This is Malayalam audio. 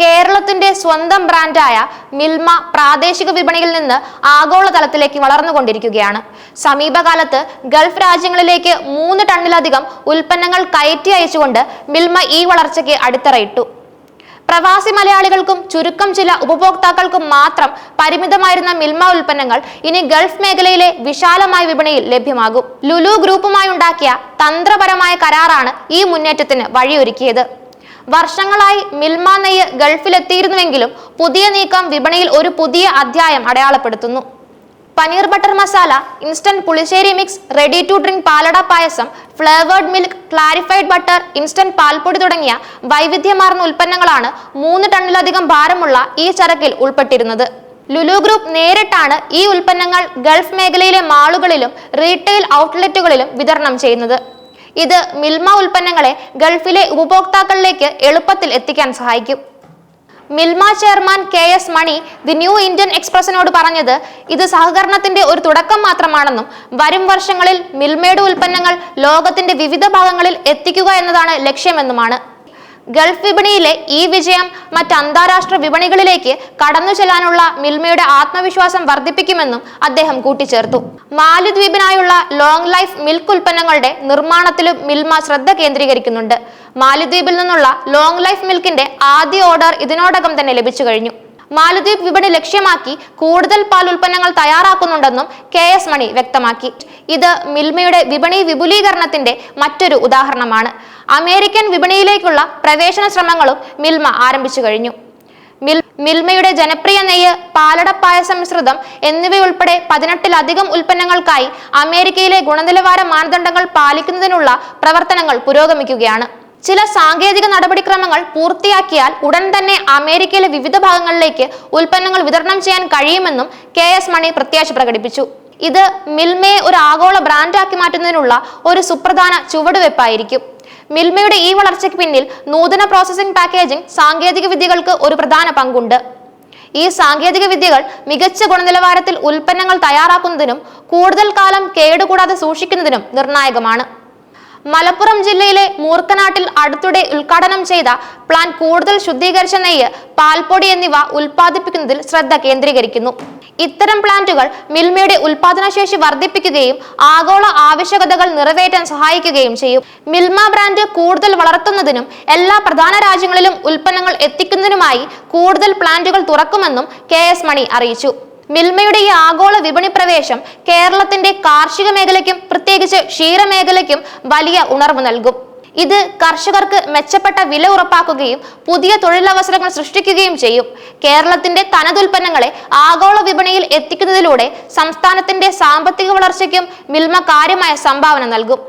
കേരളത്തിന്റെ സ്വന്തം ബ്രാൻഡായ മിൽമ പ്രാദേശിക വിപണിയിൽ നിന്ന് ആഗോളതലത്തിലേക്ക് വളർന്നുകൊണ്ടിരിക്കുകയാണ്. സമീപകാലത്ത് ഗൾഫ് രാജ്യങ്ങളിലേക്ക് മൂന്ന് ടണ്ണിലധികം ഉൽപ്പന്നങ്ങൾ കയറ്റി അയച്ചുകൊണ്ട് മിൽമ ഈ വളർച്ചയ്ക്ക് അടിത്തറയിട്ടു. പ്രവാസി മലയാളികൾക്കും ചുരുക്കം ചില ഉപഭോക്താക്കൾക്കും മാത്രം പരിമിതമായിരുന്ന മിൽമ ഉൽപ്പന്നങ്ങൾ ഇനി ഗൾഫ് മേഖലയിലെ വിശാലമായ വിപണിയിൽ ലഭ്യമാകും. ലുലു ഗ്രൂപ്പുമായി ഉണ്ടാക്കിയ തന്ത്രപരമായ കരാറാണ് ഈ മുന്നേറ്റത്തിന് വഴിയൊരുക്കിയത്. വർഷങ്ങളായി മിൽമ നെയ്യ് ഗൾഫിലെത്തിയിരുന്നുവെങ്കിലും പുതിയ നീക്കം വിപണിയിൽ ഒരു പുതിയ അധ്യായം അടയാളപ്പെടുത്തുന്നു. പനീർ ബട്ടർ മസാല ഇൻസ്റ്റന്റ് പുളിശ്ശേരി mix ready to drink palada payasam flavoured milk clarified butter instant പാൽപ്പൊടി തുടങ്ങിയ വൈവിധ്യമാർന്ന ഉൽപ്പന്നങ്ങളാണ് മൂന്ന് ടണ്ണിലധികം ഭാരമുള്ള ഈ ചരക്കിൽ ഉൾപ്പെട്ടിരുന്നത്. ലുലു ഗ്രൂപ്പ് നേരിട്ടാണ് ഈ ഉൽപ്പന്നങ്ങൾ ഗൾഫ് മേഖലയിലെ മാളുകളിലും റീറ്റെയിൽ ഔട്ട്ലെറ്റുകളിലും വിതരണം ചെയ്യുന്നത്. ഇത് മിൽമ ഉൽപ്പന്നങ്ങളെ ഗൾഫിലെ ഉപഭോക്താക്കളിലേക്ക് എളുപ്പത്തിൽ എത്തിക്കാൻ സഹായിക്കും. Milma chairman K S Mani the New Indian എക്സ്പ്രസിനോട് പറഞ്ഞത് ഇത് സഹകരണത്തിന്റെ ഒരു തുടക്കം മാത്രമാണെന്നും വരും വർഷങ്ങളിൽ മിൽമയുടെ ഉൽപ്പന്നങ്ങൾ ലോകത്തിന്റെ വിവിധ ഭാഗങ്ങളിൽ എത്തിക്കുക എന്നതാണ് ലക്ഷ്യമെന്നുമാണ്. ഗൾഫ് വിപണിയിലെ ഈ വിജയം മറ്റ് അന്താരാഷ്ട്ര വിപണികളിലേക്ക് കടന്നു ചെല്ലാനുള്ള മിൽമയുടെ ആത്മവിശ്വാസം വർദ്ധിപ്പിക്കുമെന്നും അദ്ദേഹം കൂട്ടിച്ചേർത്തു. മാലിദ്വീപിനായുള്ള ലോങ് ലൈഫ് മിൽക്ക് ഉൽപ്പന്നങ്ങളുടെ നിർമ്മാണത്തിലും മിൽമ ശ്രദ്ധ കേന്ദ്രീകരിക്കുന്നുണ്ട്. മാലിദ്വീപിൽ നിന്നുള്ള ലോങ് ലൈഫ് മിൽക്കിന്റെ ആദ്യ ഓർഡർ ഇതിനോടകം തന്നെ ലഭിച്ചു കഴിഞ്ഞു. മാലദ്വീപ് വിപണി ലക്ഷ്യമാക്കി കൂടുതൽ പാൽ ഉൽപ്പന്നങ്ങൾ തയ്യാറാക്കുന്നുണ്ടെന്നും കെ എസ് മണി വ്യക്തമാക്കി. ഇത് മിൽമയുടെ വിപണി വിപുലീകരണത്തിന്റെ മറ്റൊരു ഉദാഹരണമാണ്. അമേരിക്കൻ വിപണിയിലേക്കുള്ള പ്രവേശന ശ്രമങ്ങളും മിൽമ ആരംഭിച്ചു കഴിഞ്ഞു. മിൽ മിൽമയുടെ ജനപ്രിയ നെയ്യ് പാലട പായസ മിശ്രിതം എന്നിവയുൾപ്പെടെ പതിനെട്ടിലധികം ഉൽപ്പന്നങ്ങൾക്കായി അമേരിക്കയിലെ ഗുണനിലവാര മാനദണ്ഡങ്ങൾ പാലിക്കുന്നതിനുള്ള പ്രവർത്തനങ്ങൾ പുരോഗമിക്കുകയാണ്. ചില സാങ്കേതിക നടപടിക്രമങ്ങൾ പൂർത്തിയാക്കിയാൽ ഉടൻ തന്നെ അമേരിക്കയിലെ വിവിധ ഭാഗങ്ങളിലേക്ക് ഉൽപ്പന്നങ്ങൾ വിതരണം ചെയ്യാൻ കഴിയുമെന്നും കെ എസ് മണി പ്രത്യാശ പ്രകടിപ്പിച്ചു. ഇത് മിൽമയെ ഒരു ആഗോള ബ്രാൻഡാക്കി മാറ്റുന്നതിനുള്ള ഒരു സുപ്രധാന ചുവടുവെപ്പായിരിക്കും. മിൽമയുടെ ഈ വളർച്ചയ്ക്ക് പിന്നിൽ നൂതന പ്രോസസ്സിംഗ് പാക്കേജിംഗ് സാങ്കേതിക വിദ്യകൾക്ക് ഒരു പ്രധാന പങ്കുണ്ട്. ഈ സാങ്കേതിക വിദ്യകൾ മികച്ച ഗുണനിലവാരത്തിൽ ഉൽപ്പന്നങ്ങൾ തയ്യാറാക്കുന്നതിനും കൂടുതൽ കാലം കേടുകൂടാതെ സൂക്ഷിക്കുന്നതിനും നിർണായകമാണ്. മലപ്പുറം ജില്ലയിലെ മൂർക്കനാട്ടിൽ അടുത്തിടെ ഉദ്ഘാടനം ചെയ്ത പ്ലാൻ കൂടുതൽ ശുദ്ധീകരിച്ച നെയ്യ് പാൽപ്പൊടി എന്നിവ ഉൽപ്പാദിപ്പിക്കുന്നതിൽ ശ്രദ്ധ കേന്ദ്രീകരിക്കുന്നു. ഇത്തരം പ്ലാന്റുകൾ മിൽമയുടെ ഉൽപാദനശേഷി വർദ്ധിപ്പിക്കുകയും ആഗോള ആവശ്യകതകൾ നിറവേറ്റാൻ സഹായിക്കുകയും ചെയ്യും. മിൽമ ബ്രാൻഡ് കൂടുതൽ വളർത്തുന്നതിനും എല്ലാ പ്രധാന രാജ്യങ്ങളിലും ഉൽപ്പന്നങ്ങൾ എത്തിക്കുന്നതിനുമായി കൂടുതൽ പ്ലാന്റുകൾ തുറക്കുമെന്നും കെ എസ് മണി അറിയിച്ചു. മിൽമയുടെ ഈ ആഗോള വിപണി പ്രവേശം കേരളത്തിന്റെ കാർഷിക മേഖലയ്ക്കും പ്രത്യേകിച്ച് ക്ഷീരമേഖലയ്ക്കും വലിയ ഉണർവ് നൽകും. ഇത് കർഷകർക്ക് മെച്ചപ്പെട്ട വില ഉറപ്പാക്കുകയും പുതിയ തൊഴിലവസരങ്ങൾ സൃഷ്ടിക്കുകയും ചെയ്യും. കേരളത്തിന്റെ തനതുൽപ്പന്നങ്ങളെ ആഗോള വിപണിയിൽ എത്തിക്കുന്നതിലൂടെ സംസ്ഥാനത്തിന്റെ സാമ്പത്തിക വളർച്ചയ്ക്കും മിൽമ കാര്യമായ സംഭാവന നൽകും.